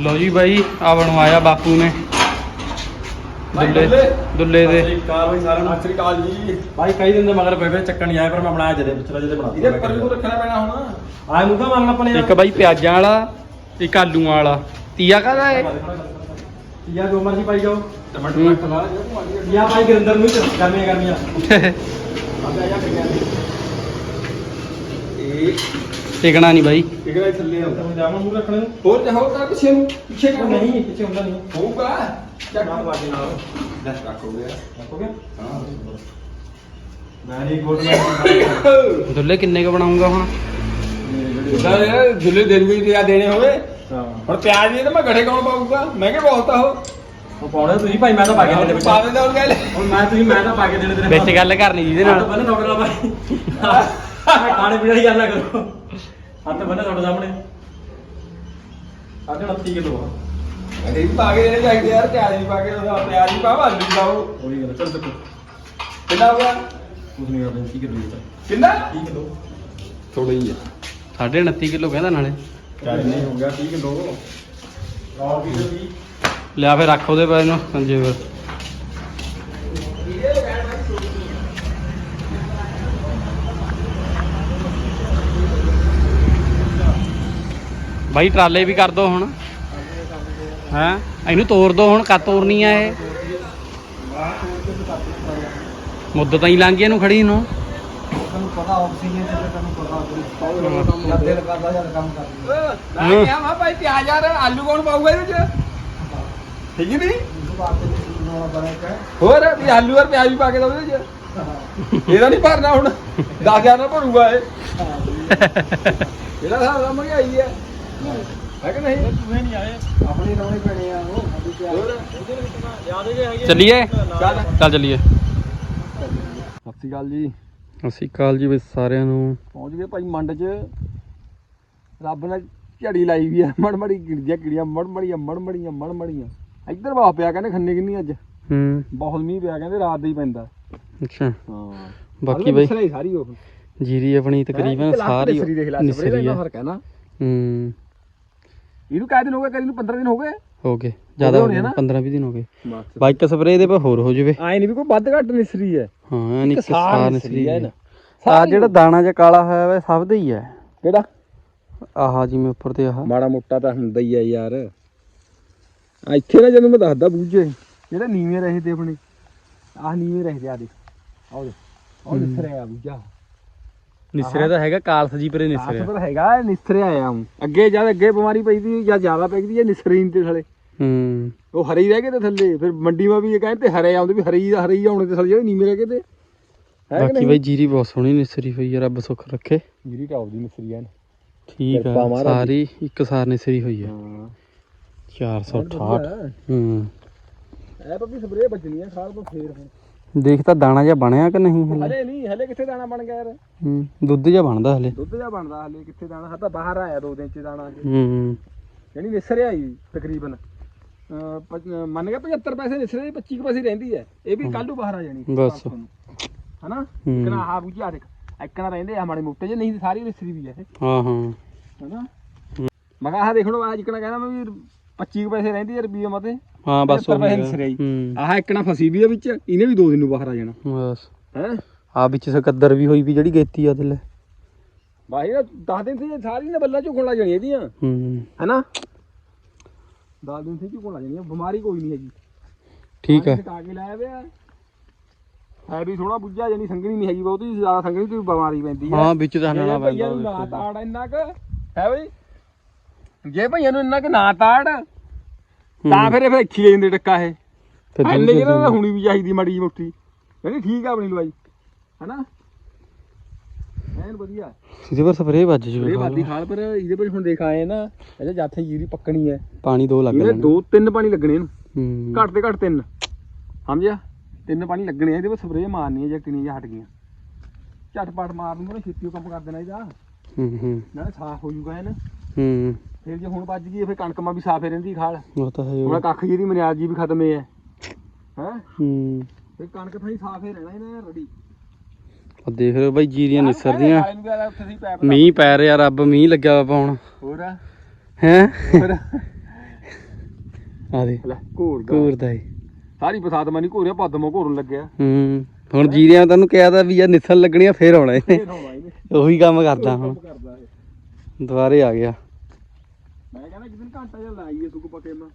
ਲਓ ਜੀ ਬਾਈ ਆ ਬਣਵਾਇਆ ਬਾਪੂ ਨੇ। ਦੁੱਲੇ ਦੁੱਲੇ। ਦੇ। ਕਾਰ ਬਈ ਸਾਰਿਆਂ ਨੂੰ। ਸਤਿ ਸ੍ਰੀ ਅਕਾਲ ਜੀ। ਭਾਈ ਕਈ ਦਿਨ ਦੇ ਮਗਰ ਪਏ ਪਏ ਚੱਕਣ ਨਹੀਂ ਆਇਆ ਪਰ ਮੈਂ ਬਣਾਇਆ ਜਦੇ ਪਿਛਲਾ ਜਦੇ ਬਣਾ ਇਹਦੇ ਪਰ ਨੂੰ ਰੱਖਣਾ ਪੈਣਾ ਹੁਣ। ਆਏ ਨੂੰ ਤਾਂ ਮੰਗਣਾ ਆਪਣੇ ਇੱਕ ਬਾਈ ਪਿਆਜ਼ਾਂ ਵਾਲਾ ਇੱਕ ਆਲੂਆਂ ਵਾਲਾ। ਤੀਆ ਕਾਹਦਾ ਹੈ? ਯਾ ਜੋ ਮਰਜ਼ੀ ਪਾਈ ਜਾਓ। ਟਮਾਟਰ। ਰੱਖ ਲਾ ਯਾ ਭਾਈ ਗਰਿੰਦਰ ਨੂੰ ਹੀ ਕਰਨੀਆਂ ਕਰਨੀਆਂ ਆਂਦਾ ਜਾ ਪਿਆ ਇਹ ਟਿਕਣਾ ਨਹੀਂ ਬਾਈ। ਕਿਹੜਾ ਥੱਲੇ ਆਉਂਦਾ। ਜਾਵਾਂ ਮੂੰਹ ਰੱਖਣ। ਨੂੰ ਹੋਰ ਤੇ ਹੋਰ ਤਾਂ ਪਿੱਛੇ ਨੂੰ ਪਿੱਛੇ ਕਰ। ਨਹੀਂ ਪਿੱਛੇ ਹੁੰਦਾ ਨਹੀਂ। ਹੋਊਗਾ। ਚੱਕ। ਨਾ ਬਾਕੀ ਨਾਲ। ਲੈ ਰੱਖ ਹੋ ਗਿਆ। ਹੋ ਗਿਆ? ਹਾਂ। ਵੈਰੀ ਗੁੱਡ ਦੁੱਲੇ ਕਿੰਨੇ ਕ ਬਣਾਉਂਗਾ ਹੁਣ? ਯਾਰ ਜੁਲੇ ਦੇ ਰੁਪਏ ਤੇ ਆ ਦੇਣੇ ਹੋਵੇ। ਹਾਂ। ਹੁਣ ਪਿਆਜ਼ ਵੀ ਤਾਂ ਮੈਂ ਘੜੇ ਕੌਣ ਪਾਊਗਾ? ਮੈਂ ਕਿ ਬਹੁਤ ਆ ਉਹ? ਉਹ ਪਾਉਣਾ ਤੁਸੀਂ ਭਾਈ ਮੈਂ ਤਾਂ ਪਾ ਕੇ ਦੇਣੇ ਵਿੱਚ। ਪਾ ਦਿੰਦਾ ਉਹ ਗੱਲ ਹੁਣ ਮੈਂ ਤੁਸੀਂ ਮੈਂ ਤਾਂ ਪਾ ਕੇ ਦੇਣੇ ਤੇਰੇ ਵਿੱਚ ਗੱਲ ਕਰਨੀ ਜਿਹਦੇ ਨਾਲ। ਬੰਨੇ ਤੁਹਾਡੇ ਨਾਲ ਭਾਈ। ਖਾਣੇ ਪੀਣੇ ਦੀ ਗੱਲ ਨਾ ਕਰੋ। ਹੱਥ ਬੰਨੇ ਤੁਹਾਡੇ ਸਾਹਮਣੇ। ਸਾਡੇ 29 ਕਿਲੋ ਆ। ਇਹ ਵੀ ਪਾ ਕੇ ਦੇਣੇ ਚਾਹੀਦੇ ਯਾਰ ਪਿਆਜ਼ ਵੀ ਪਾ ਕੇ ਉਹਦਾ ਪਿਆਜ਼ ਵੀ ਪਾਵਾ ਆਲੂ ਵੀ ਪਾਓ। ਉਹੀ ਗੱਲ ਚੱਲ ਤੱਕ ਕਿੰਨਾ ਹੋ ਗਿਆ? ਕੁਝ ਨਹੀਂ ਕਰਦੇ 30 ਕਿਲੋ ਹੀ ਕਿੰਨਾ? 30 ਕਿਲੋ। ਥੋੜਾ ਹੀ ਆ। 29.5 ਕਿਲੋ ਕਹਿੰਦਾ ਨਾਲੇ। ਚੱਲ ਨਹੀਂ ਹੋ ਗਿਆ 30 ਕਿਲੋ। ਰੌਲ ਕਿਲੋ ਦੀ ਲਿਆ ਫਿਰ ਰੱਖ ਉਹਦੇ ਪੈ ਨੂੰ ਸੰਜੇ ਫਿਰ। ਬਾਈ ਟਰਾਲੇ ਵੀ ਕਰ ਦੋ ਹੁਣ। ਹੈਂ? ਇਹਨੂੰ ਤੋੜ ਦੋ ਹੁਣ ਕਾ ਤੋੜਨੀ ਆ ਇਹ। ਮੁੱਦਤ ਹੀ ਲੰਘ ਗਈ ਇਹਨੂੰ ਖੜੀ ਨੂੰ। ਤੁਹਾਨੂੰ ਪਤਾ ਆਕਸੀਜਨ ਤੇ ਤੁਹਾਨੂੰ ਪਤਾ ਜਦ ਦਿਲ ਕਰਦਾ ਜਦ ਕੰਮ ਕਰਦਾ। ਮੈਂ ਕਿਹਾ ਮਾ ਭਾਈ ਪਿਆਜ਼ ਯਾਰ ਆਲੂ ਕੌਣ ਪਾਊਗਾ ਇਹਦੇ ਚ? ਠੀਕ ਨਹੀਂ ਹੋਰ ਵੀ ਆਲੂ ਔਰ ਪਿਆਜ਼ ਵੀ ਪਾ ਕੇ ਦੋ ਇਹਦੇ ਚ। ਇਹਦਾ ਨਹੀਂ ਭਰਨਾ ਹੁਣ 10000 ਨਾਲ ਭਰੂਗਾ ਇਹ। ਇਹਦਾ ਨਾਲ ਮਹਿੰਗਾਈ ਹੈ ਹੈ ਕਿ ਨਹੀਂ? ਤੁਸੀਂ ਨਹੀਂ ਆਏ। ਆਪਣੇ ਲਾਉਣੇ ਪੈਣੇ ਆ ਉਹ ਸਾਡੀ ਤੇ ਹੋਰ ਯਾਦ ਹੈਗੇ ਹੈਗੇ। ਚੱਲੀਏ? ਚੱਲ। ਚੱਲ ਚੱਲੀਏ। ਸਤਿ ਸ਼੍ਰੀ ਅਕਾਲ ਜੀ। ਸਤਿ ਸ਼੍ਰੀ ਅਕਾਲ ਜੀ ਬਈ ਸਾਰਿਆਂ ਨੂੰ। ਪਹੁੰਚ ਗਏ ਭਾਈ ਮੰਡ 'ਚ। ਰੱਬ ਨੇ ਝੜੀ ਲਾਈ ਵੀ ਆ ਮੜਮੜੀ ਗਿੜੀਆਂ ਗਿੜੀਆਂ ਮੜਮੜੀਆਂ ਮੜਮੜੀਆਂ ਮੜਮੜੀਆਂ। ਇੱਧਰ ਵਾ ਪਿਆ ਕਹਿੰਦੇ ਖੰਨੇ ਕਿੰਨੀ ਅੱਜ। ਹੂੰ। ਬਹੁਤ ਮੀਂਹ ਪਿਆ ਕਹਿੰਦੇ ਰਾਤ ਦਾ ਹੀ ਪੈਂਦਾ। ਅੱਛਾ। ਹਾਂ। ਬਾਕੀ ਬਈ ਹੀ ਸਾਰੀ ਉਹ। ਜੀਰੀ ਆਪਣੀ ਤਕਰੀਬਨ ਸਾਰੀ ਨਿਸਰੀ ਦੇਖ ਲੈ ਸਪਰੇ ਦਾ ਨਿਸਰੀ ਇੰਨਾ ਆ ਫ਼ਰਕ ਹੈ ਨਾ। ਹੂੰ। ਇਹਨੂੰ ਕਾਹ ਦਿਨ ਹੋ ਗਏ ਕਰੀ ਨੂੰ 15 ਦਿਨ ਹੋ ਗਏ। ਹੋ ਗਏ ਜ਼ਿਆਦਾ ਹੋ ਗਏ ਨਾ? 15 20 ਦਿਨ ਹੋ ਗਏ। ਬਾਈਕ ਸਪਰੇ ਦੇ ਪਾ ਹੋਰ ਹੋ ਜਵੇ। ਆਏ ਨਹੀਂ ਵੀ ਕੋਈ ਵੱਧ ਘੱਟ ਨਿਸਰੀ ਹੈ। ਹਾਂ ਸਾਰ ਸਾਰ ਨਿਸਰੀ ਹੈ ਨਾ। ਆ ਜਿਹੜਾ ਦਾਣਾ ਜਿਹਾ ਕਾਲਾ ਹੋਇਆ ਵਾ ਸਭ ਦਾ ਹੀ ਹੈ। ਕਿਹੜਾ? ਆਹ ਜਿਵੇਂ ਉੱਪਰ ਤੇ ਆਹ। ਮਾੜਾ ਮੋਟਾ ਤਾਂ ਹੁੰਦਾ ਹੀ ਆ ਯਾਰ। ਆ ਇੱਥੇ ਨਾ ਜਦੋਂ ਮੈਂ ਦੱਸਦਾ ਬੂਝੇ। ਜਿਹੜੇ ਨੀਵੇਂ ਰਹੇ ਤੇ ਆਪਣੇ। ਆਹ ਨੀਵੇਂ ਰਹੇ ਤੇ ਆ ਦੇ ਆਹ ਦੇ ਆਹ ਨਿਸਰਿਆ ਬੂਝਾ। ਨਿਸਰੇ ਦਾ ਹੈਗਾ ਕਾਲਸ ਜੀ ਪਰੇ ਨਿਸਰੇ। ਤਾਂ ਹੈਗਾ ਨਿਸਰਿਆ ਆ ਹੂੰ। ਅੱਗੇ ਜਦ ਅੱਗੇ ਬਿਮਾਰੀ ਪਈ ਜਾਂ ਜ਼ਿਆਦਾ ਪੈ ਗਈ ਇਹ ਨਿਸਰੀਨ ਤੇ ਥਲੇ। ਹੂੰ। ਉਹ ਹਰੇ ਹੀ ਰਹਿ ਗਏ ਤੇ ਥੱਲੇ ਫਿਰ ਮੰਡੀ ਮਾ ਵੀ ਇਹ ਕਹਿੰਦੇ ਹਰੇ ਆਉਂਦੇ ਵੀ ਹਰੇ ਹੀ ਹਰੇ ਹੀ ਆਉਣੇ ਤੇ ਥਲੇ ਜਿਹੜੇ ਨੀਵੇਂ ਰਹਿ ਗਏ ਤੇ। ਹੈ ਕਿ ਬਾਕੀ ਨਹੀਂ? ਬਈ ਜੀਰੀ ਬਹੁਤ ਸੋਹਣੀ ਨਿਸਰੀ ਹੋਈ ਆ ਰੱਬ ਸੁੱਖ ਰੱਖੇ। ਜਿਹੜੀ ਟਾਪ ਦੀ ਨਿਸਰੀ ਆ ਠੀਕ ਕਿਰਪਾ ਆ ਮਹਾਰਾਜ ਦੀ। ਸਾਰੀ ਇੱਕ ਸਾਰ ਨਿਸਰੀ ਹੋਈ ਆ। ਹਾਂ। 468 ਹੂੰ। ਐ ਪੱਪੀ ਸਪਰੇ ਬਚਣੀ ਆ ਖਾਲ ਤੋਂ ਫੇਰ ਹੁਣ। ਦੇਖ ਤਾਂ ਦਾਣਾ ਜਿਹਾ ਬਣਿਆ ਕਿ ਨਹੀਂ ਹਲੇ? ਹਲੇ ਨਹੀਂ ਹਲੇ ਕਿੱਥੇ ਦਾਣਾ ਬਣ ਗਿਆ ਯਾਰ? ਹੂੰ ਦੁੱਧ ਜਿਹਾ ਬਣਦਾ ਹਲੇ। ਦੁੱਧ ਜਾ ਬਣਦਾ ਹਲੇ ਕਿੱਥੇ ਦਾਣਾ? ਹਾਂ ਤਾਂ ਬਾਹਰ ਆਇਆ ਦੋ ਦਿਨ ਚ ਦਾਣਾ ਹੂੰ ਜਿਹੜੀ ਨਿਸਰਿਆ ਆਈ ਤਕਰੀਬਨ। ਮੰਨ ਕੇ 75 ਪੈਸੇ ਨਿਸਰੇ 25 ਕੁ ਪੈਸੇ ਰਹਿੰਦੀ ਹੈ ਇਹ ਵੀ ਕੱਲ ਬਾਹਰ ਆ ਜਾਣੀ। ਬਸ। ਹਨਾ? ਹੂੰ। ਇਕਣਾ ਆ ਬੁਝਿਆ ਦੇਖ। ਇਕਣਾ ਰਹਿੰਦੇ ਆ ਮਾੜੇ ਮੋਟੇ ਜੇ ਨਹੀਂ ਸਾਰੀ ਨਿਸਰੀ ਵੀ ਹੈ ਹਾਂ ਹਾਂ। ਹਨਾ? ਮੈਂ ਕਿਹਾ ਆਹ ਦੇਖ ਲਓ ਆ ਜਿਕਣਾ ਕਹਿੰਦਾ ਮੈਂ ਵੀ 25 ਕੁ ਪੈਸੇ ਰਹਿੰਦੀ ਹੈ ਰੁਪਈਏ ਮਤੇ। ਹਾਂ ਬਸ 75 ਪੈਸੇ ਉਹੀ ਨਿਸਰੇ ਆ। ਆਈ ਹੂੰ। ਆਹ ਇਕਣਾ ਫਸੀ ਵੀ ਹੈ ਵਿੱਚ ਇਹਨੇ ਵੀ ਦੋ ਦਿਨ ਨੂੰ ਬਾਹਰ ਆ ਜਾਣਾ। ਬਸ। ਹੈ? ਆ ਵਿੱਚ ਸਕੱਦਰ ਵੀ ਹੋਈ ਵੀ ਜਿਹੜੀ ਗੇਤੀ ਆ ਥੱਲੇ। ਬਾਈ ਨਾ 10 ਦਿਨ ਸੀ ਸਾਰੀ ਨੇ ਬੱਲਾ ਝੁਕਣ ਲੱਗ ਜਾਣੀ ਇਹਦੀਆਂ। ਹੂੰ। ਹੈਨਾ? 10 ਦਿਨ ਸੀ ਝੁਕਣ ਲੱਗ ਜਾਣੀ ਬਿਮਾਰੀ ਕੋਈ ਨਹੀਂ ਹੈਗੀ। ਠੀਕ ਹੈ। ਟਿਕਾ ਕੇ ਲਾਇਆ ਪਿਆ ਹੈ ਵੀ ਥੋੜਾ ਬੁੱਝਾ ਜਾਨੀ ਸੰਗਣੀ ਨਹੀਂ ਹੈਗੀ ਬਹੁਤੀ ਜ਼ਿਆਦਾ ਸੰਗਣੀ ਤੇ ਬਿਮਾਰੀ ਪੈਂਦੀ ਹੈ ਹਾਂ ਵਿੱਚ ਤਾਂ ਜੇ ਭਈਆ ਨੂੰ ਨਾ ਤਾੜ ਇੰਨਾ ਕੁ ਹੈ ਬਈ? ਜੇ ਭਈਆ ਨੂੰ ਇੰਨਾ ਕੁ ਨਾ ਤਾੜ ਤਾਂ ਫਿਰ ਇਹ ਫਿਰ ਲੈ ਜਾਂਦੇ ਟੱਕਾ ਇਹ। ਫਿਰ ਐਨੇ ਦੁੱਧ ਜਿਹੜਾ ਹੁਣੀ ਵੀ ਚਾਹੀਦੀ ਮੜੀ ਮੋਟੀ। ਕਹਿੰਦੀ ਠੀਕ ਆ ਆਪਣੀ ਲਵਾਈ ਹੈਨਾ? ਐਨ ਵਧੀਆ। ਇਹਦੇ ਪਰ ਸਪਰੇ ਵੱਜ ਇਹ ਜੂਗਾ ਵਾਦੀ ਖਾਲ ਪਰ ਇਹਦੇ ਪਰ ਹੁਣ ਦੇਖ ਆਏ ਨਾ ਇਹਦੇ ਜਾਥੇ ਜੀਰੀ ਪੱਕਣੀ ਹੈ ਪਾਣੀ ਦੋ ਲੱਗ ਇਹਦੇ ਦੋ ਤਿੰਨ ਪਾਣੀ ਲੱਗਣੇ ਇਹਨੂੰ। ਹੂੰ। ਘੱਟ ਤੇ ਘੱਟ ਤਿੰਨ। ਸਮਝਿਆ? ਤਿੰਨ ਪਾਣੀ ਲੱਗਣੇ ਇਹਦੇ ਵਿੱਚ ਸਪਰੇਅ ਮਾਰਨੀ ਹੈ ਜਾਂ ਕਿੰਨੀ ਜਾਂ ਹਟ ਗਈਆਂ। ਝਟਪਟ ਮਾਰ ਦੂੰਗਾ ਨਾ ਛੇਤੀ ਕੰਮ ਕਰ ਦੇਣਾ ਇਹਦਾ। ਹੂੰ ਹੂੰ। ਨਾਲੇ ਸਾਫ਼ ਹੋ ਜੂਗਾ ਇਹਨ। ਹੂੰ। ਫਿਰ ਜੇ ਹੁਣ ਵੱਜ ਗਈ ਫਿਰ ਕਣਕ ਮਾ ਵੀ ਸਾਫ਼ ਰਹਿੰਦੀ ਖਾਲ। ਉਹ ਤਾਂ ਹੈ ਹੁਣ। ਕੱਖ ਜਿਹਦੀ ਮਨਿਆਦ ਜੀ ਵੀ ਖਤਮ ਹੈ ਹੈ। ਹੂੰ? ਫਿਰ ਕਣਕ ਥਾਈ ਸਾਫ਼ ਰਹਿਣਾ ਇਹਨੇ ਰੜੀ। ਆ ਦੇਖ ਰਹੇ ਬਾਈ ਜੀਰੀਆਂ ਨਿਸਰਦੀਆਂ। ਮੀਂਹ ਪੈ ਰਿਹਾ ਰੱਬ ਮੀਂਹ ਲੱਗਿਆ ਵਾ ਪਾਉਣ। ਹੋਰ? ਹੈ? ਹੋਰ? ਆ ਦੇ। ਘੋਰਦਾ ਘੂਰਦਾ ਏ। ਸਾਰੀ ਬਸਾਤ ਮਨੀ ਘੋਰਿਆ ਪੱਦਮੋਂ ਘੋਰਨ ਲੱਗਿਆ। ਹੂੰ। ਹੁਣ ਜੀਰਿਆਂ ਤੈਨੂੰ ਕਿਹਾ ਤਾਂ ਵੀ ਯਾਰ ਨਿਸਲ ਲੱਗਣੀਆਂ ਫੇਰ ਆਉਣਾ ਇਹਨੇ। ਫੇਰ ਆਉਣਾ ਇਹਨੇ। ਉਹੀ ਕੰਮ ਕਰਦਾ ਹੁਣ। ਦੁਬਾਰੇ ਆ ਗਿਆ। ਕਹਿੰਦਾ ਕਿਤੇ ਘੰਟਾ ਜਿਹਾ ਲਾਈਏ ਸੁੱਕ ਪਕੇ ਮੈਂ।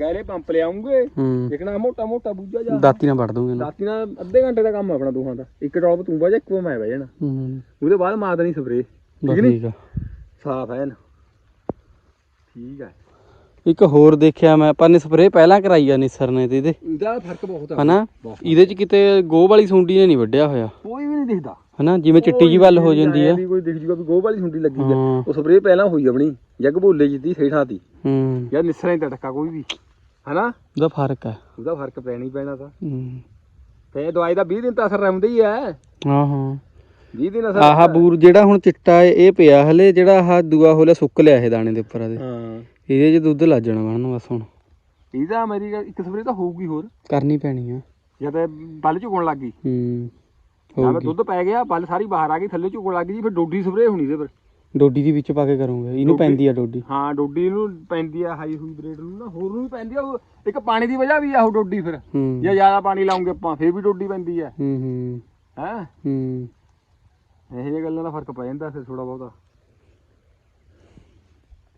ਗੈਰੇ ਪੰਪ ਲਿਆਉਂਗੇ। ਹੂੰ। ਦੇਖਣਾ ਮੋਟਾ ਮੋਟਾ ਬੂਝਾ ਜਾ। ਦਾਤੀ ਨਾਲ ਵੜ ਦੂੰਗੇ ਨਾ ਰਾਤੀ ਨਾਲ ਅੱਧੇ ਘੰਟੇ ਦਾ ਕੰਮ ਆ ਆਪਣਾ ਦੋਹਾਂ ਦਾ। ਇੱਕ ਟੌਪ ਤੂੰ ਵਜਾ ਇੱਕ ਮੈਂ ਬਹਿ ਜਾਣਾ। ਹੂੰ। ਉਹਦੇ ਬਾਅਦ ਮਾਰ ਦੇਣੀ ਸਪਰੇ ਬਸ? ਠੀਕ ਆ। ਸਾਫ਼ ਹੈ ਨਾ ਠੀਕ ਹੈ ਇੱਕ ਹੋਰ ਦੇਖਿਆ ਮੈਂ ਆਪਾਂ ਨੇ ਸਪਰੇਅ ਪਹਿਲਾਂ ਕਰਾਈ ਆ ਨਿਸਰ ਨੇ ਤੇ ਇਹਦੇ। ਇਹਦਾ ਫ਼ਰਕ ਬਹੁਤ ਆ। ਹਨਾ? ਇਹਦੇ ਚ ਕਿਤੇ ਗੋਹ ਵਾਲੀ ਸੁੰਡੀ ਨੇ ਨਹੀਂ ਵੱਢਿਆ ਹੋਇਆ। ਕੋਈ ਵੀ ਨਹੀਂ ਦਿਖਦਾ। ਹਨਾ ਜਿਵੇਂ ਚਿੱਟੀ ਜੀ ਵੱਲ ਹੋ ਜਾਂਦੀ ਆ। ਕੋਈ ਦਿਖ ਜੂਗਾ ਵੀ ਗੋਹ ਵਾਲੀ ਹੁੰਡੀ ਲੱਗੀ ਆ। ਹਾਂ। ਉਹ ਸਪਰੇ ਪਹਿਲਾਂ ਹੋਈ ਆਪਣੀ ਜੱਗ ਭੋਲੇ ਜਿੱਦੀ ਸੇਠਾਂ ਦੀ। ਹੂੰ। ਯਾਰ ਨਿਸਰਾ ਹੀ ਟਟਕਾ ਕੋਈ ਵੀ ਹਨਾ? ਉਹਦਾ ਫ਼ਰਕ ਆ। ਉਹਦਾ ਫ਼ਰਕ ਪੈਣਾ ਹੀ ਪੈਣਾ ਤਾਂ। ਹੂੰ। ਤੇ ਦਵਾਈ ਦਾ 20 ਦਿਨ ਤਾਂ ਅਸਰ ਰਹਿੰਦਾ ਹੀ ਹੈ ਹਾਂ। ਹਾਂ 20 ਦਿਨ ਅਸਰ ਆਹ ਬੂਰ ਜਿਹੜਾ ਹੁਣ ਚਿੱਟਾ ਏ ਇਹ ਪਿਆ ਹਲੇ ਜਿਹੜਾ ਆਹ ਦੂਆ ਹੋਲਿਆ ਸੁੱਕ ਲਿਆ ਇਹ ਦਾਣੇ ਦੇ ਉੱਪਰ ਆਦੇ ਹਾਂ। ਇਹਦੇ ਚ ਦੁੱਧ ਲੱਗ ਜਾਣਾ ਬਣਨ ਬਸ ਹੁਣ। ਇਹਦਾ ਮੇਰੀ ਗੱਲ- ਇੱਕ ਸਪਰੇ ਤਾਂ ਹੋਊਗੀ ਹੋਰ। ਕਰਨੀ ਪੈਣੀ ਆ। ਜਦ ਬੱਲ ਝੁਕਣ ਲੱਗ ਗਈ। ਹੂੰ। ਹੋਊਗੀ ਦੁੱਧ ਪੈ ਗਿਆ ਬੱਲ ਸਾਰੀ ਬਾਹਰ ਆ ਗਈ ਥੱਲੇ ਝੁਕਣ ਲੱਗ ਗਈ ਫਿਰ ਡੋਡੀ ਸਪਰੇ ਹੋਣੀ ਇਹਦੇ ਪਰ ਡੋਡੀ ਦੀ ਵਿੱਚ ਪਾ ਕੇ ਕਰੂੰਗਾ ਇਹਨੂੰ? ਪੈਂਦੀ ਆ ਡੋਡੀ। ਹਾਂ ਡੋਡੀ ਨੂੰ ਪੈਂਦੀ ਆ ਹਾਈ ਹੋਈ ਬ੍ਰੇਡ ਨੂੰ ਨਾ ਹੋਰ ਨੂੰ ਵੀ ਪੈਂਦੀ ਆ ਉਹ ਇੱਕ ਪਾਣੀ ਦੀ ਵਜ੍ਹਾ ਵੀ ਆ ਉਹ ਡੋਡੀ ਫਿਰ। ਹੂੰ। ਜੇ ਜ਼ਿਆਦਾ ਪਾਣੀ ਲਾਉਂਗੇ ਆਪਾਂ ਫੇਰ ਵੀ ਡੋਡੀ ਪੈਂਦੀ ਆ। ਹੂੰ ਹੂੰ। ਹੈ? ਹੂੰ। ਇਹੋ ਜਿਹੀਆਂ ਗੱਲਾਂ ਦਾ ਫ਼ਰਕ ਪੈ ਜਾਂਦਾ ਫਿਰ ਥੋੜਾ ਬਹੁਤਾ।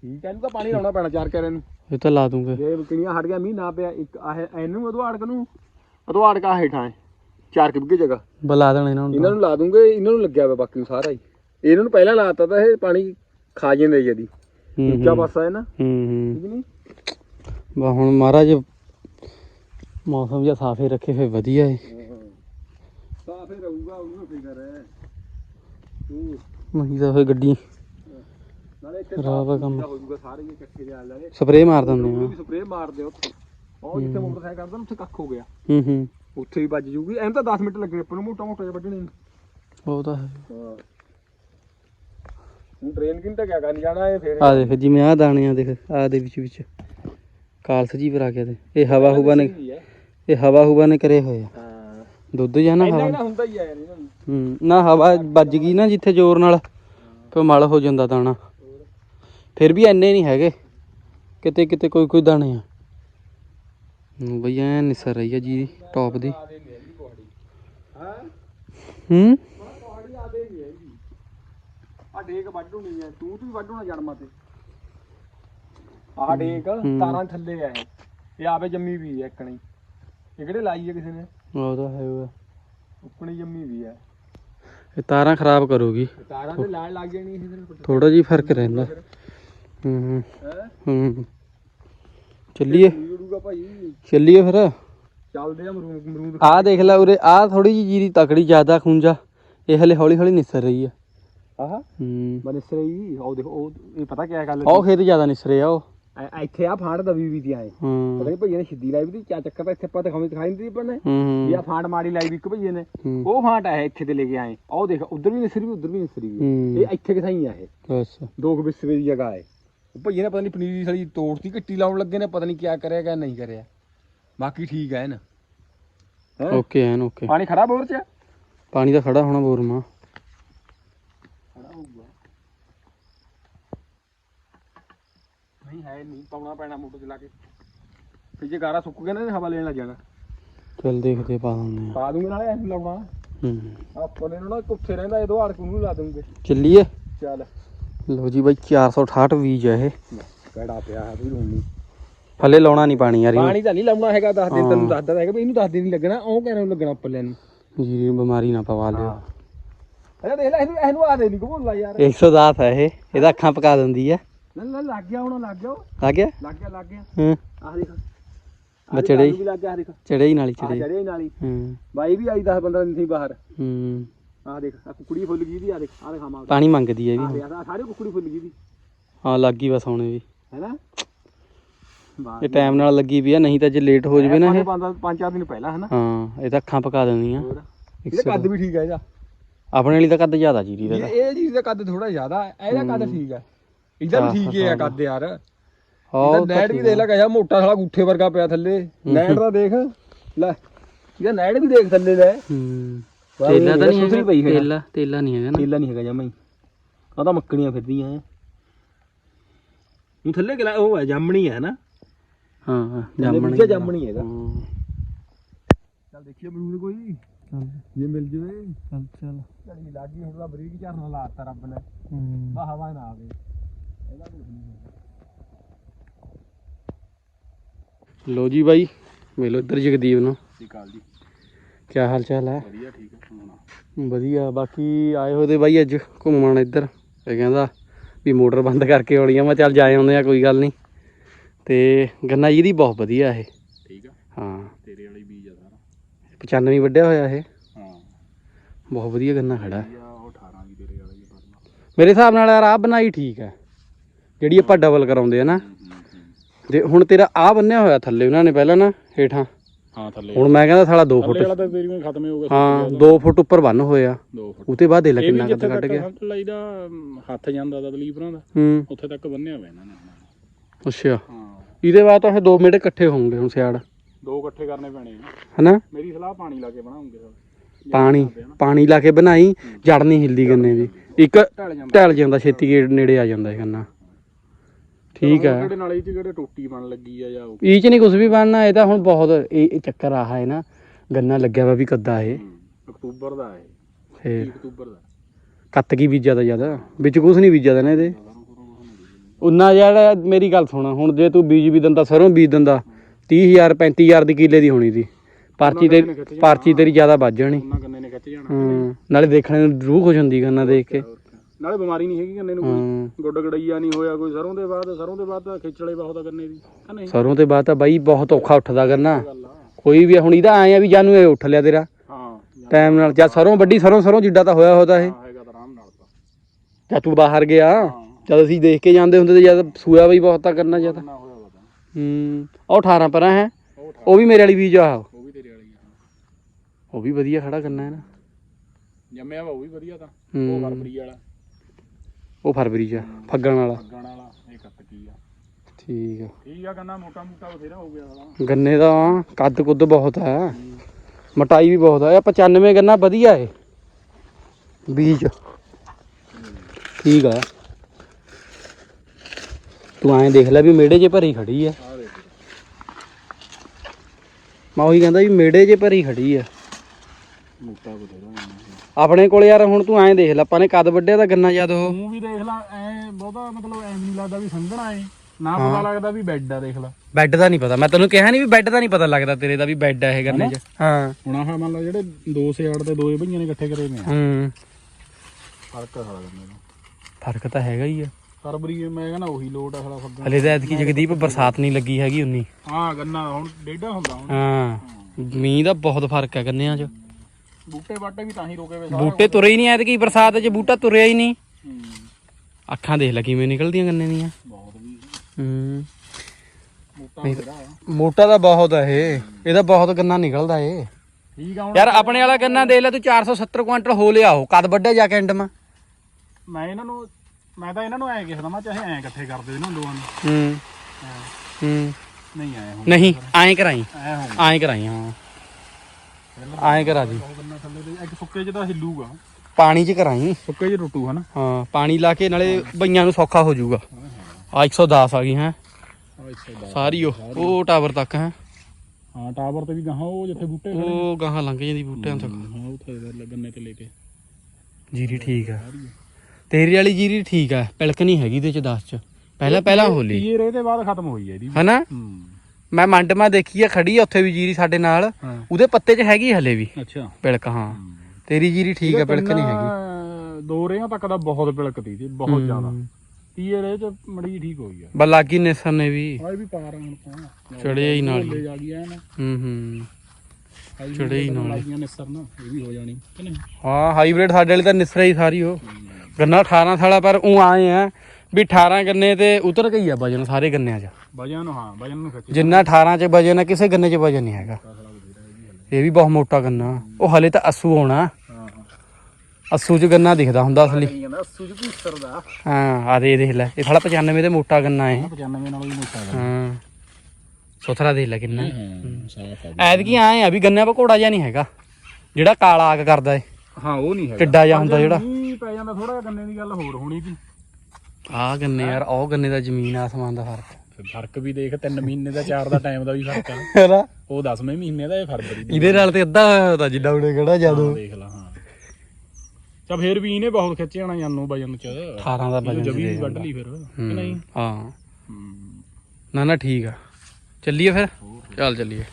ਠੀਕ ਹੈ ਇਹਨੂੰ ਤਾਂ ਪਾਣੀ ਲਾਉਣਾ ਪੈਣਾ ਚਾਰ ਕਰੇ ਨੂੰ। ਇਹ ਤਾਂ ਲਾ ਦੂੰਗੇ। ਜੇ ਕਿਣੀਆਂ ਹਟ ਗਿਆ ਮੀਂਹ ਨਾ ਪਿਆ ਇੱਕ ਆਹ ਇਹਨੂੰ ਅਦਵਾੜਕ ਨੂੰ ਅਦਵਾੜਕ ਆ ਹੇਠਾਂ ਹੈ। ਚਾਰ ਕਿਬਗੇ ਜਗ੍ਹਾ। ਬੁਲਾ ਦੇਣਾ ਇਹਨਾਂ ਨੂੰ ਇਹਨਾਂ ਨੂੰ ਲਾ ਦੂੰਗੇ ਇਹਨਾਂ ਨੂੰ ਲੱਗਿਆ ਵਾ ਬਾਕੀ ਨੂੰ ਸਾਰਾ ਹੀ। ਇਹਨਾਂ ਨੂੰ ਪਹਿਲਾਂ ਲਾਤਾ ਤਾਂ ਇਹ ਪਾਣੀ ਖਾ ਜਾਂਦੇ ਜਦੀ ਹੂੰ, ਉੱਚਾ ਹੂੰ, ਪਾਸਾ ਹੈ ਨਾ। ਹੂੰ ਹੂੰ। ਬਾ ਹੁਣ ਮਹਾਰਾਜ ਮੌਸਮ ਜਿਹਾ ਸਾਫੇ ਰੱਖੇ ਫੇ ਵਧੀਆ ਏ। ਸਾਫੇ ਰਹੂਗਾ ਉਹਨੂੰ ਫਿਕਰ ਹੈ। ਤੂੰ। ਨਹੀਂ ਤਾਂ ਫੇ ਗੱਡੀ ਨਾਲੇ ਇੱਥੇ ਖਰਾਬ ਆ ਕੰਮ। ਹੋ ਜਾਊਗਾ ਸਾਰੇ ਹੀ ਇਕੱਠੇ ਦੇ ਆਲੇ ਸਪਰੇਅ ਮਾਰ ਦਿੰਦੇ ਆ। ਸਪਰੇਅ ਮਾਰ ਦਿਓ ਉੱਥੇ। ਉਹ ਜਿੱਥੇ ਮੋਟਰਸਾਈਕਲ ਕਰਦਾ ਉੱਥੇ ਕੱਖ ਹੋ ਗਿਆ। ਹੂੰ ਹੂੰ। ਉੱਥੇ ਹੀ ਵੱਜ ਜੂਗੀ। ਐਂ ਤਾਂ 10 ਮਿੰਟ ਲੱਗਣੇ ਆਪਾਂ ਨੂੰ ਮੋਟਾ ਮੋਟਾ ਜਿਹਾ ਵੱਢਣੇ ਨੂੰ। ਉਹ ਤਾਂ ਹੈ। ਹਾਂ। ਹੁਣ ਟ੍ਰੇਨ ਕਿੰਨ ਤਾਂ ਕਿਆ ਕਰਨ ਜਾਣਾ ਇਹ ਫੇਰ? ਆ ਦੇਖ ਜਿਵੇਂ ਆ ਦਾਣੇ ਆ ਦੇਖ ਆ ਦੇ ਵਿੱਚ ਵਿੱਚ। ਕਾਲਸ ਜੀ ਪਰ ਆ ਗਿਆ ਤੇ ਇਹ ਹਵਾ ਹੁਵਾ ਨੇ ਸਹੀ ਹੈ। ਇਹ ਹਵਾ ਹੁਵਾ ਨੇ ਕਰੇ ਹੋਏ ਆ। ਹਾਂ। ਦੁੱਧ ਜਾਂ ਨਾ ਇੰਨਾ ਹਵਾ? ਇੰਨਾ ਹੁੰਦਾ ਹੀ ਆ ਯਾਰ ਇਹਨਾਂ ਨੂੰ। ਹੂੰ ਨਾ ਹਵਾ ਵੱਜ ਗਈ ਨਾ ਜਿੱਥੇ ਜ਼ੋਰ ਨਾਲ ਫੇ ਮਲ ਹੋ ਜਾਂਦਾ ਦਾਣਾ। ਫਿਰ ਵੀ ਐਨੇ ਨਹੀਂ ਹੈਗੇ। ਕਿਤੇ ਕਿਤੇ ਕੋਈ ਕੋਈ ਦਾਣੇ ਆ। ਬਈ ਐ ਨਿਸਰ ਰਹੀ ਆ ਜੀ ਟੌਪ ਦੀ। ਹਾਂ? ਹੂੰ? ਆ ਡੇਕ ਹੈ ਤੂੰ ਵੀ ਤੇ। ਡੇਕ ਤਾਰਾਂ ਥੱਲੇ ਆ ਇਹ ਇਹ ਆਵੇ ਜੰਮੀ ਵੀ ਹੈ ਇੱਕਣੀ ਇਹ ਕਿਹੜੇ ਲਾਈ ਹੈ ਕਿਸੇ ਨੇ? ਉਹ ਤਾਂ ਹੈ ਉਹ। ਉੱਕਣੀ ਜੰਮੀ ਵੀ ਹੈ। ਇਹ ਤਾਰਾਂ ਖਰਾਬ ਕਰੂਗੀ। ਤਾਰਾਂ ਤੇ ਲਾਣ ਲੱਗ ਜਾਣੀ ਇਹ ਦਿਨ ਥੋੜਾ ਜਿਹਾ ਫ਼ਰਕ ਰਹਿੰਦਾ। ਹੂੰ। ਹੂੰ? ਹੈ ਹੂੰ। ਚੱਲੀਏ। ਭਾਈ। ਚੱਲੀਏ ਫਿਰ। ਚੱਲਦੇ ਆ ਮਰੂਦ ਮਰੂਦ। ਆਹ ਦੇਖ ਲੈ ਉਰੇ ਆਹ ਥੋੜੀ ਜੀ ਜੀਰੀ ਤਕੜੀ ਜ਼ਿਆਦਾ ਖੁੰਜਾ ਇਹ ਹਲੇ ਹੌਲੀ ਹੌਲੀ ਨਿਸਰ ਰਹੀ ਆ। ਆਹ। ਹੂੰ। ਬਨਸਰਈ ਉਹ ਦੇਖੋ ਉਹ ਇਹ ਪਤਾ ਕੀ ਗੱਲ ਉਹ ਖੇਤ ਜ਼ਿਆਦਾ ਨਿਸਰੇ ਆ ਉਹ। ਐ- ਇੱਥੇ ਆ ਫਾਂਡ ਦਵੀ ਵੀ ਦੀ ਆਏ ਪਤਾ ਹੂੰ। ਨਹੀਂ ਭਈਏ ਨੇ ਸਿੱਧੀ ਲਾਈ ਵੀ ਦੀ ਚਾ ਚੱਕਰ ਤਾਂ ਇੱਥੇ ਆਪਾਂ ਦਿਖਾਉਂਦੇ ਦਿਖਾਈ ਨਹੀਂ ਵੀ ਆ ਮਾੜੀ ਲਾਈ ਵੀ ਇੱਕ ਭਈਏ ਨੇ। ਹੂੰ। ਉਹ ਫਾਂਟ ਹੈ ਇੱਥੇ ਤੇ ਲੈ ਕੇ ਆਏ। ਉਹ ਦੇਖ ਉਧਰ ਵੀ ਨਿਸਰੀ ਵੀ ਉਧਰ ਵੀ ਨਿਸਰੀ ਵੀ ਹੂੰ। ਇਹ ਇੱਥੇ ਕਿਥਾਈ ਆ ਇਹ? ਬਸ ਦੋ ਕੁ ਬਿਸਵੇ ਦੀ ਜਗ੍ਹਾ ਹੈ ਉਹ ਭਈਏ ਨੇ ਪਤਾ ਨਹੀਂ ਪਨੀਰੀ ਸਾਲੀ ਤੋੜਤੀ ਘੱਟੀ ਲਾਉਣ ਲੱਗੇ ਨੇ ਪਤਾ ਨਹੀਂ ਕਿਆ ਕਰਿਆ ਕਿ ਨਹੀਂ ਕਰਿਆ। ਬਾਕੀ ਠੀਕ ਹੈ? ਨਾ? Okay and okay. ਪਾਣੀ ਖੜਾ ਬੋਰ ਚ? ਪਾਣੀ ਤਾਂ ਖੜਾ ਹੋਣਾ ਬੋਰ ਮਾ। ਖੜਾ ਹੋਊਗਾ। ਨਹੀਂ ਹੈ ਨਹੀਂ ਪਾਉਣਾ ਪੈਣਾ ਮੋਟਰ ਚਲਾ ਕੇ। ਫਿਰ ਜੇ ਗਾਰਾ ਸੁੱਕ ਗਿਆ ਨਾ ਇਹਨੇ ਹਵਾ ਲੈਣ ਲੱਗ ਜਾਣਾ। ਚੱਲ ਦੇਖਦੇ ਪਾ ਦਿੰਦੇ ਆ। ਪਾ ਦੂੰਗੇ ਨਾਲੇ ਐਨੂੰ ਲਾਉਣਾ। ਹੂੰ। ਆਪਾਂ ਨੇ ਨਾ ਕੁੱਥੇ ਰਹਿੰਦਾ ਇਹ ਦਵਾੜ ਨੂੰ ਲਾ ਦੂੰਗੇ। ਚੱਲੀਏ। ਚੱਲ। ਲਓ ਜੀ ਬਾਈ 468 ਬੀਜ ਆ ਇਹ। ਕਿਹੜਾ ਪਿਆ ਹੈ ਵੀ ਲੋਣੀ ਹਲੇ ਲਾਉਣਾ ਨਹੀਂ ਪਾਣੀ ਯਾਰ ਇਹਨੂੰ। ਪਾਣੀ ਤਾਂ ਨਹੀਂ ਲਾਉਣਾ ਹੈਗਾ ਦੱਸ ਦਿਨ ਹਾਂ। ਤੈਨੂੰ ਦੱਸਦਾ ਹੈਗਾ ਵੀ ਇਹਨੂੰ ਦੱਸ ਦਿਨ ਨਹੀਂ ਲੱਗਣਾ ਉਹ ਕਹਿਣਾ ਲੱਗਣਾ ਉੱਪਰ ਲੈਣ ਨੂੰ। ਜੀਰੀ ਨੂੰ ਬਿਮਾਰੀ ਨਾ ਪਵਾ ਲਿਓ। ਅਰੇ ਦੇਖ ਲੈ ਇਹਨੂੰ ਇਹਨੂੰ ਆ ਦੇ ਨਹੀਂ ਕੋਲ ਯਾਰ। 110 ਹੈ ਇਹ ਇਹਦਾ ਅੱਖਾਂ ਪਕਾ ਦਿੰਦੀ ਆ। ਲੈ ਲੈ ਲੱਗ ਗਿਆ ਹੁਣ ਲੱਗ ਗਿਆ ਉਹ। ਲੱਗ ਗਿਆ? ਲੱਗ ਗਿਆ ਲੱਗ ਗਿਆ। ਹੂੰ। ਆਹ ਦੇਖ। ਚੜ੍ਹੇ ਹੀ। ਵੀ ਲੱਗ ਗਿਆ ਆਹ ਦੇਖ। ਚੜੇ ਹੀ ਨਾਲੀ ਆਹ ਚੜੇ ਚੜੇ ਨਾਲੀ। ਹੂੰ। ਬਾਈ ਵੀ ਆਈ 10 15 ਦਿਨ ਸੀ ਬਾਹਰ। ਹੂੰ। ਆਹ ਦੇਖ ਆ ਕੁਕੜੀ ਫੁੱਲ ਗਈ ਦੀ ਆ ਦੇਖ ਆਹ ਦੇਖ ਮਾਂ ਪਾਣੀ ਮੰਗਦੀ ਹੈ ਇਹ ਵੀ ਸਾਰੇ ਕੁਕੜੀ ਫੁੱਲ ਗਈ ਦੀ। ਹਾਂ ਲੱਗ ਗਈ ਬਸ ਹੁਣੇ ਵੀ। ਹੈਨਾ? ਇਹ ਟਾਈਮ ਨਾਲ ਲੱਗੀ ਵੀ ਆ ਨਹੀਂ ਤਾਂ ਜੇ ਲੇਟ ਹੋ ਜਵੇ ਨਾ ਇਹ ਪੰਜ ਚਾਰ ਦਿਨ ਪਹਿਲਾਂ ਹੈਨਾ? ਹਾਂ ਇਹ ਤਾਂ ਅੱਖਾਂ ਪਕਾ ਹੋਰ? ਇਹਦਾ ਕੱਦ ਵੀ ਠੀਕ ਹੈ ਇਹਦਾ। ਆਪਣੇ ਵਾਲੀ ਤਾਂ ਕੱਦ ਜ਼ਿਆਦਾ ਜੀਰੀ ਦਾ ਇਹ ਚੀਜ਼ ਦਾ ਕੱਦ ਥੋੜਾ ਜ਼ਿਆਦਾ ਹੈ, ਇਹਦਾ ਕੱਦ ਠੀਕ ਹੈ ਇਹਦਾ ਵੀ ਠੀਕ ਹੈ ਕੱਦ ਯਾਰ। ਹਾਂ ਨੈਟ ਵੀ ਦੇਖ ਲੈ ਕਿਹਾ ਮੋਟਾ ਸਾਲਾ ਗੁੱਠੇ ਵਰਗਾ ਪਿਆ ਥੱਲੇ। ਨੈਟ ਦਾ ਦੇਖ। ਲੈ ਇਹਦਾ ਨੈਟ ਵੀ ਦੇਖ ਥੱਲੇ ਲੈ। ਹੂੰ। ਤੇਲਾ ਤਾਂ ਨਹੀਂ ਹੈਗਾ ਪਈ ਹੈਗਾ। ਤੇਲਾ ਤੇਲਾ ਨਹੀਂ ਹੈਗਾ ਨਾ। ਤੇਲਾ ਨਹੀਂ ਹੈਗਾ ਜਮਾ ਹੀ ਉਹ ਤਾਂ ਮੱਕੜੀਆਂ ਫਿਰਦੀਆਂ ਐ। ਉਹ ਥੱਲੇ ਗਲਾ ਉਹ ਹੈ ਜਾਮਣੀ ਹੈ ਨਾ ਹਾਂ ਜਾਮਣ ਜਾਮਣ ਜਾਮਣੀ ਹੈਗਾ। ਹਾਂ। ਚੱਲ ਦੇਖੀਏ ਅਮਰੂਦ ਕੋਈ। ਚੱਲ। ਜੇ ਮਿਲ ਜਵੇ। ਚੱਲ ਚੱਲ। ਝੜੀ ਲੱਗੀ ਹੁਣ ਤਾਂ ਬਰੀਕ ਝਰਨਾ ਲਾਤਾ ਰੱਬ ਨੇ। ਹੂੰ। ਬਾ ਹਵਾ ਨਾ ਆਵੇ। ਇਹਦਾ ਕੁਝ ਨਹੀਂ ਲੋ ਜੀ ਬਾਈ ਮਿਲੋ ਇੱਧਰ ਜਗਦੀਪ ਨੂੰ। ਸਿਕਾਲ ਜੀ। ਕੀ ਹਾਲ ਚਾਲ ਹੈ? ਵਧੀਆ ਠੀਕ ਹੈ ਹੁਣ ਵਧੀਆ ਬਾਕੀ ਆਏ ਹੋਏ ਤੇ ਬਾਈ ਅੱਜ ਘੁੰਮਣ ਇੱਧਰ। ਇਹ ਕਹਿੰਦਾ ਵੀ ਮੋਟਰ ਬੰਦ ਕਰਕੇ ਆਉਣੀ ਆ। ਮੈਂ ਚੱਲ ਜਾ ਆਉਂਦੇ ਆ ਕੋਈ ਗੱਲ ਨਹੀਂ। ਤੇ ਗੰਨਾ ਜੀ ਦੀ ਬਹੁਤ ਵਧੀਆ ਇਹ। ਠੀਕ ਆ? ਹਾਂ। ਤੇਰੇ ਵਾਲੀ ਬੀਜ ਆ ਸਾਰਾ। 95 ਵੱਢਿਆ ਹੋਇਆ ਇਹ। ਹਾਂ। ਬਹੁਤ ਵਧੀਆ ਗੰਨਾ ਖੜਾ। ਹੈ। ਵਧੀਆ ਉਹ 18 ਵੀ ਤੇਰੇ ਵਾਲੀ ਪਰਨਾ ਮੇਰੇ ਹਿਸਾਬ ਨਾਲ ਯਾਰ ਆਹ ਬਣਾਈ ਠੀਕ ਹੈ। ਜਿਹੜੀ ਆਪਾਂ ਡਬਲ ਕਰਾਉਂਦੇ ਆ ਨਾ। ਜੇ ਹੁਣ ਤੇਰਾ ਆਹ ਬੰਨਿਆ ਹੋਇਆ ਥੱਲੇ ਉਹਨਾਂ ਨੇ ਪਹਿਲਾਂ ਨਾ ਹੇਠਾਂ। ਹਾਂ ਥੱਲੇ ਹੁਣ ਮੈਂ ਕਹਿੰਦਾ ਸਾਲਾ 2 ਥੱਲੇ ਫੁੱਟ ਵਾਲਾ ਤਾਂ ਤੇਰੀ ਵੀ ਖਤਮ ਹੀ ਹੋ ਗਿਆ ਹਾਂ 2 ਫੁੱਟ ਉੱਪਰ ਬੰਨ ਹੋਇਆ 2 ਫੁੱਟ। ਉਤੇ ਬਾਅਦ ਦੇ ਇਹ ਵੀ ਜਿੱਥੇ ਕੱਢ ਤੱਕ ਗਿਆ। ਹੱਥ ਲਾਈਦਾ ਅਮ, ਹੱਥ ਜਾਂਦਾ ਦਾ ਦਲੀਪਰਾਂ ਦਾ ਹੂੰ। ਉੱਥੇ ਤੱਕ ਬੰਨਿਆ ਹੋਇਆ ਇਹਨਾਂ ਨੇ ਅੱਛਾ। ਹਾਂ। ਇਹਦੇ ਬਾਅਦ ਤਾਂ ਇਹ 2 ਮਿੰਟ ਇਕੱਠੇ ਹੋਣਗੇ ਹੁਣ ਸਿਆੜ। ਦੋ ਇਕੱਠੇ ਕਰਨੇ ਪੈਣੇ ਆ। ਹਨਾ? ਮੇਰੀ ਸਲਾਹ ਪਾਣੀ ਲਾ ਕੇ ਬਣਾਉਂਗੇ ਪਾਣੀ ਪਾਣੀ ਲਾ ਕੇ ਬਣਾਈ ਜੜ ਨਹੀਂ ਹਿਲਦੀ ਗੰਨੇ ਦੀ। ਇੱਕ ਢਲ ਜਾਂਦਾ। ਢਲ ਜਾਂਦਾ ਛੇਤੀ ਗੇੜ ਨੇੜੇ ਆ ਜਾਂਦਾ ਇਹ ਗੰਨਾ। ਠੀਕ ਹੈ। ਕਿਹੜੇ ਨਾਲ ਇਹ ਚ ਕਿਹੜੇ ਟੋਟੀ ਬਣ ਲੱਗੀ ਆ ਜਾਂ ਉਹ ਇਹ ਚ ਨਹੀਂ ਕੁਝ ਵੀ ਬਣਨਾ ਇਹ ਤਾਂ ਹੁਣ ਬਹੁਤ ਇਹ ਇਹ ਚੱਕਰ ਆਹ ਹੈ ਨਾ ਗੰਨਾ ਲੱਗਿਆ ਵਾ ਵੀ ਕੱਦਾ ਇਹ। ਹਮ, ਅਕਤੂਬਰ ਦਾ ਹੈ ਫੇਰ। ਅਕਤੂਬਰ ਦਾ। ਕੱਤ ਕੀ ਬੀਜਿਆ ਤਾਂ ਜ਼ਿਆਦਾ? ਵਿੱਚ ਕੁਝ ਨਹੀਂ ਬੀਜਿਆ ਤਾਂ ਨਾ ਇਹਦੇ। ਉਨਾ ਜਿਹੜਾ ਮੇਰੀ ਗੱਲ ਸੁਣ ਹੁਣ ਜੇ ਤੂੰ ਬੀਜ ਵੀ ਦਿੰਦਾ ਸਰੋਂ ਬੀਜ ਦਿੰਦਾ 30000 35000 ਦੀ ਕਿੱਲੇ ਦੀ ਹੋਣੀ ਸੀ। ਪਰਚੀ ਤੇ ਪਰਚੀ ਤੇਰੀ ਜ਼ਿਆਦਾ ਵੱਜ ਜਾਣੀ। ਉਹਨਾਂ ਗੰਨੇ ਨੇ ਖਿੱਚ ਜਾਣਾ। ਹਾਂ ਨਾਲੇ ਦੇਖਣ ਨੂੰ ਰੂਹ ਖੁਸ਼ ਹੁੰਦੀ ਗੰਨਾ ਦੇਖ ਕੇ। ਹੋਰ। ਨਾਲੇ ਬਿਮਾਰੀ ਨਹੀਂ ਹੈਗੀ ਗੰਨੇ ਨੂੰ ਕੋਈ। ਹਾਂ। ਗੁੱਡ ਗੜਈਆ ਨਹੀਂ ਹੋਇਆ ਕੋਈ। ਸਰੋਂ ਦੇ ਬਾਅਦ ਸਰੋਂ ਦੇ ਬਾਅਦ ਤਾਂ ਖਿੱਚਲੇ ਬਹੁਤ ਆ ਗੰਨੇ ਦੀ। ਕਿ ਨਹੀਂ? ਸਰੋਂ ਤੇ ਬਾਅਦ ਤਾਂ ਬਾਈ ਬਹੁਤ ਔਖਾ ਉੱਠਦਾ ਗੱਲ ਆ। ਕੋਈ ਵੀ ਹੁਣ ਇਹਦਾ ਆਏ ਆ ਵੀ ਜਾਨੂੰ ਇਹ ਉੱਠ ਲਿਆ ਤੇਰਾ। ਹਾਂ। ਟਾਈਮ ਨਾਲ ਜਦ ਸਰੋਂ ਵੱਡੀ ਸਰੋਂ ਸਰੋਂ ਜਿੱਡਾ ਤਾਂ ਹੋਇਆ ਹੋਦਾ ਇਹ। ਹਾਂ, ਹੈਗਾ ਤਾਂ ਆਰਾਮ ਨਾਲ ਤਾਂ। ਜਦ ਤੂੰ ਬਾਹਰ ਗਿਆ। ਹਾਂ। ਜਦ ਅਸੀਂ ਦੇਖ ਕੇ ਜਾਂਦੇ ਹੁੰਦੇ ਤੇ ਜਦ ਸੂਆ ਬਈ ਬਹੁਤ ਤਾਂ ਕਰਨਾ ਨਾ ਹੋਇਆ ਤਾਂ ਹੂੰ। ਉਹ 18 ਪਰਾਂ ਹੈ। ਉਹ ਠਾ ਉਹ ਵੀ ਮੇਰੇ ਵਾਲੀ ਬੀਜ ਆ ਉਹ ਉਹ ਵੀ ਤੇਰੇ ਵਾਲੀ ਆ। ਉਹ ਵੀ ਵਧੀਆ ਖੜਾ ਕਰਨਾ ਹੈ ਨਾ। ਜੰਮਿਆ ਵਾ ਉਹ ਵੀ ਵਧੀਆ ਤਾਂ। ਹੂੰ। ਉਹ ਫਰਵਰੀ ਵਾਲਾ। ਉਹ ਫਰਵਰੀ ਚ ਆ, ਫੱਗਣ ਵਾਲਾ। ਅੱਗਣ ਵਾਲਾ ਇਹ ਕੱਤ ਕੀ ਆ? ਠੀਕ ਆ। ਠੀਕ ਆ ਗੰਨਾ ਮੋਟਾ ਮੋਟਾ ਬਥੇਰਾ ਹੋ ਗਿਆ ਵਾਲਾ ਗੰਨੇ ਦਾ ਕੱਦ ਕੁੱਦ ਬਹੁਤ ਹੈ ਮਟਾਈ ਵੀ ਬਹੁਤ ਹੈ 95 ਗੰਨਾ ਵਧੀਆ ਏ। ਬੀਜ। ਠੀਕ ਆ। ਤੂੰ ਐਂ ਦੇਖ ਲੈ ਵੀ ਮੇੜੇ 'ਚ ਭਰੀ ਖੜੀ ਆ। ਆ ਦੇਖ। ਮੈਂ ਉਹੀ ਕਹਿੰਦਾ ਵੀ ਮੇੜੇ 'ਚ ਭਰੀ ਖੜੀ ਆ। ਮੋਟਾ ਬਥੇਰਾ ਗੰਨਾ ਆਪਣੇ ਕੋਲ ਯਾਰ ਹੁਣ ਤੂੰ ਐਂ ਦੇਖ ਲੈ ਆਪਾਂ ਨੇ ਕਦ ਵੱਢਿਆ ਤਾਂ ਗੰਨਾ ਜਦ ਉਹ? ਤੂੰ ਵੀ ਦੇਖ ਲੈ ਐ ਬਹੁਤਾ ਮਤਲਬ ਐ ਨਹੀਂ ਲੱਗਦਾ ਵੀ ਸੰਘਣਾ ਏ ਨਾ ਪਤਾ ਲੱਗਦਾ ਵੀ ਬੈੱਡ ਆ ਦੇਖ ਲੈ। ਬੈੱਡ ਦਾ ਨਹੀਂ ਪਤਾ। ਮੈਂ ਤੈਨੂੰ ਕਿਹਾ ਨਹੀਂ ਵੀ ਬੈੱਡ ਦਾ ਨਹੀਂ ਪਤਾ ਲੱਗਦਾ ਤੇਰੇ ਦਾ ਵੀ ਬੈੱਡ ਆ ਇਹ ਗੰਨੇ 'ਚ। ਹਾਂ। ਹੁਣ ਆਹ ਮੰਨ ਲਓ ਜਿਹੜੇ ਦੋ ਸਿਆੜ ਤੇ ਦੋਏ ਭਈਆਂ ਨੇ ਇਕੱਠੇ ਕਰੇ ਨੇ। ਹੂੰ। ਫ਼ਰਕ ਆ ਸਾਲਾ ਗੰਨੇ ਦਾ। ਫ਼ਰਕ ਤਾਂ ਹੈਗਾ ਹੀ ਆ। ਫਰਵਰੀ ਮੈਂ ਕਹਿੰਦਾ ਉਹੀ ਲੋਟ ਆ ਸਾਲਾ ਫੱਗਾ ਹਲੇ ਤਾਂ ਐਤਕੀ ਜਗਦੀਪ ਬਰਸਾਤ ਨਹੀਂ ਲੱਗੀ ਹੈਗੀ ਉਨੀ। ਹਾਂ ਗੰਨਾ ਹੁਣ ਡੇਢਾ ਹੁੰਦਾ ਹੁਣ। ਹਾਂ। ਮੀਂਹ ਦਾ ਬਹੁਤ ਫ਼ਰਕ ਹੈ ਗੰਨਿਆਂ 'ਚ। ਬੂਟੇ ਬਾਟੇ ਵੀ ਤਾਂ ਹੀ ਰੋਕੇ ਵੇ ਸਾਰਾ ਬੂਟੇ ਤੁਰੇ ਹੀ ਨਹੀਂ ਐਤਕੀ ਬਰਸਾਤ 'ਚ ਬੂਟਾ ਤੁਰਿਆ ਹੀ ਨਹੀਂ। ਅੱਖਾਂ ਦੇਖ ਲੈ ਕਿਵੇਂ ਨਿਕਲਦੀਆਂ ਗੰਨੇ ਦੀਆਂ। ਬਹੁਤ ਵੀ। ਹੂੰ। ਮੋਟਾ ਆ। ਮੋਟਾ ਤਾਂ ਬਹੁਤ ਹੈ ਇਹ। ਇਹਦਾ ਬਹੁਤ ਗੰਨਾ ਨਿਕਲਦਾ ਏ। ਠੀਕ ਆ ਹੁਣ। ਯਾਰ ਆਪਣੇ ਵਾਲਾ ਗੰਨਾ ਦੇਖ ਲੈ ਤੂੰ 470 ਕੁਇੰਟਲ ਹੋ ਲਿਆ ਉਹ। ਕਦ ਵੱਡਾ ਜਾ ਕੇ ਐਂਡ ਮਾ? ਮੈਂ ਇਹਨਾਂ ਨੂੰ ਮੈਂ ਤਾਂ ਇਹਨਾਂ ਨੂੰ ਐਂ ਕਿਸਦਾ ਮੈਂ ਚਾਹੇ ਐਂ ਇਕੱਠੇ ਕਰ ਦੇ ਇਹਨਾਂ ਦੋਵਾਂ ਨੂੰ। ਹੂੰ। ਹੂੰ। ਨਹੀਂ ਆਏ ਹੁਣ ਨਹੀਂ ਐਂ ਕਰਾਈ। ਐਂ ਕਰਾਈ ਹਾਂ। ਐਂ ਕਰਾ ਦੀ ਗੰਨਾ ਥੱਲੇ ਤੇ ਇੱਕ ਸੁੱਕੇ ਚ ਤਾਂ ਹਿੱਲੂਗਾ। ਪਾਣੀ 'ਚ ਕਰਾਈ ਸੁੱਕੇ ਚ ਟੁੱਟੂ ਹਨਾ। ਹਾਂ ਪਾਣੀ ਲਾ ਕੇ ਨਾਲੇ ਬਈਆਂ ਨੂੰ ਸੌਖਾ ਹੋ ਜਾਊਗਾ। ਆ 110 ਆ ਗਈ ਹੈ। ਸਾਰੀ ਉਹ ਉਹ ਟਾਵਰ ਤੱਕ ਹੈ। ਹਾਂ ਟਾਵਰ ਤੇ ਵੀ ਗਾਹਾਂ ਉਹ ਜਿੱਥੇ ਬੂਟੇ ਖੜੇ ਉਹ ਗਾਹਾਂ ਲੰਘ ਜਾਂਦੀ ਬੂਟਿਆਂ ਤੱਕ। ਹਾਂ ਉੱਥੇ ਗੰਨੇ ਤੇ ਲੈ ਕੇ। ਜੀਰੀ ਠੀਕ ਹੈ ਤੇਰੀ ਵਾਲੀ ਜੀਰੀ ਠੀਕ ਹੈ ਪਿਲਕ ਨਹੀਂ ਹੈਗੀ ਇਹਦੇ ਚ 10 ਚ। ਪਹਿਲਾਂ ਪਹਿਲਾਂ ਹੋਲੀ। ਇਹ ਰੇ ਦੇ ਬਾਅਦ ਖਤਮ ਹੋਈ ਹੈ ਇਹਦੀ ਹਨਾ? ਮੈਂ ਮੰਡਮਾ ਦੇਖੀ ਆ ਖੜੀ ਆ ਉੱਥੇ ਵੀ ਜੀਰੀ ਸਾਡੇ ਨਾਲ। ਹਾਂ। ਉਹਦੇ ਪੱਤੇ 'ਚ ਹੈਗੀ ਹਲੇ ਵੀ। ਅੱਛਾ। ਪਿਲਕ ਹਾਂ। ਤੇਰੀ ਜੀਰੀ ਠੀਕ ਹੈ ਪਿਲਕ ਨਹੀਂ ਹੈਗੀ। ਹੈਗੀ ਦੋ ਰੇਆਂ ਤੱਕ ਦਾ ਬਹੁਤ ਪਿਲਕਦੀ ਸੀ ਬਹੁਤ ਜ਼ਿਆਦਾ। ਤੀਏ ਰੇ ਚ ਮੜੀ ਠੀਕ ਹੋਈ ਆ। ਬਾ ਲਾਗੀ ਨਿਸਰ ਨੇ ਵੀ। ਆ ਇਹ ਵੀ ਪਾ ਰਹੇ ਹੁਣ ਤਾਂ ਚੜਿਆ ਹੀ ਨਾਲ। ਹੀ। ਲੈ ਜਾ ਗਿਆ ਨਾ। ਹੂੰ ਚੜ੍ਹੇ ਹੀ ਨਾਲ। ਲੱਗੀਆਂ ਨੇ ਸਰ ਨਾ ਇਹ ਵੀ ਹੋ ਜਾਣੀ ਕਿ ਨਹੀਂ? ਹਾਂ ਹਾਈਬ੍ਰਿਡ ਸਾਡੇ ਵਾਲੀ ਤਾਂ ਨਿਸਰਾ ਹੀ ਸਾਰੀ ਉਹ। ਗੰਨਾ 18 ਸਾਲਾ ਪਰ ਉਹ ਆਏ ਆ ਵੀ 18 ਗੰਨੇ ਤੇ ਉਤਰ ਗਈ ਆ ਵਜਨ ਸਾਰੇ ਗੰਨਿਆਂ 'ਚ। ਵਜਨ ਹਾਂ ਵਜਨ ਨੂੰ ਖਿੱਚ। ਜਿੰਨਾ 18 'ਚ ਵਜਨ ਆ ਕਿਸੇ ਗੰਨੇ 'ਚ ਵਜਨ ਨਹੀਂ ਹੈਗਾ। ਇਹ ਵੀ ਬਹੁਤ ਮੋਟਾ ਗੰਨਾ। ਉਹ ਹਲੇ ਤਾਂ ਅਸੂ ਹੋਣਾ। ਅਸੂ 'ਚ ਗੰਨਾ ਦਿਖਦਾ ਹੁੰਦਾ ਅਸਲੀ। ਦਾ। ਹਾਂ ਆ ਦੇ ਦੇਖ ਲੈ। ਇਹ ਸਾਲਾ 95 ਦੇ ਮੋਟਾ ਗੰਨਾ ਹੈ 95 ਨਾਲੋਂ ਵੀ ਮੋਟਾ ਹੈ ਹਾਂ। ਸੁਥਰਾ ਦੇਖ ਲੈ ਕਿੰਨਾ। ਆ ਐਤਕੀ ਆਏ ਆ ਵੀ ਗੰਨਿਆਂ ਪਾ ਘੋੜਾ ਜਿਹਾ ਨਹੀਂ ਹੈਗਾ। ਜਿਹੜਾ ਕਾਲਾ ਆਗ ਕਰਦਾ ਏ। ਹਾਂ ਉਹ ਨਹੀਂ ਹੈਗਾ। ਟਿੱਡਾ ਜਿਹਾ ਹੁੰਦਾ ਜਿਹੜਾ। ਪੈ ਜਾਂਦਾ ਥੋੜਾ ਜਿਹਾ ਗੰਨੇ ਦੀ ਗੱਲ ਹੋਰ ਹੋਣੀ ਸੀ ਆਹ ਗੰਨੇ ਯਾਰ ਉਹ ਗੰਨੇ ਦਾ ਜ਼ਮੀਨ ਆਸਮਾਨ ਦਾ ਫ਼ਰਕ। ਫਿਰ ਫ਼ਰਕ ਵੀ ਦੇਖ 3 ਮਹੀਨੇ ਦਾ 4 ਦਾ ਟਾਈਮ ਦਾ ਵੀ ਫ਼ਰਕ ਆ। ਹੈਨਾ ਉਹ 10ਵੇਂ ਮਹੀਨੇ ਦਾ ਇਹ ਫਰਵਰੀ ਦਾ ਇਹਦੇ ਨਾਲ ਤੇ ਅੱਧਾ ਹੋਇਆ ਤਾਂ ਜਿੱਦਾਂ ਉਹਨੇ ਕਿਹੜਾ ਹਾਂ, ਜਾਦੂ। ਦੇਖ ਲਾ ਹਾਂ। ਚਾ ਫੇਰ ਵੀ ਇਹਨੇ ਬਹੁਤ ਖਿੱਚ ਜਾਣਾ ਜਾਨੂ ਵਜਨ ਚ। 18 ਦਾ ਵਜਨ ਜਵੀ ਵੱਢ ਲਈ ਫਿਰ ਕਿ ਨਹੀਂ? ਹਾਂ। ਹੂੰ। ਨਾ ਨਾ ਠੀਕ ਆ। ਚੱਲੀਏ ਫਿਰ? ਚੱਲ ਚੱਲੀਏ।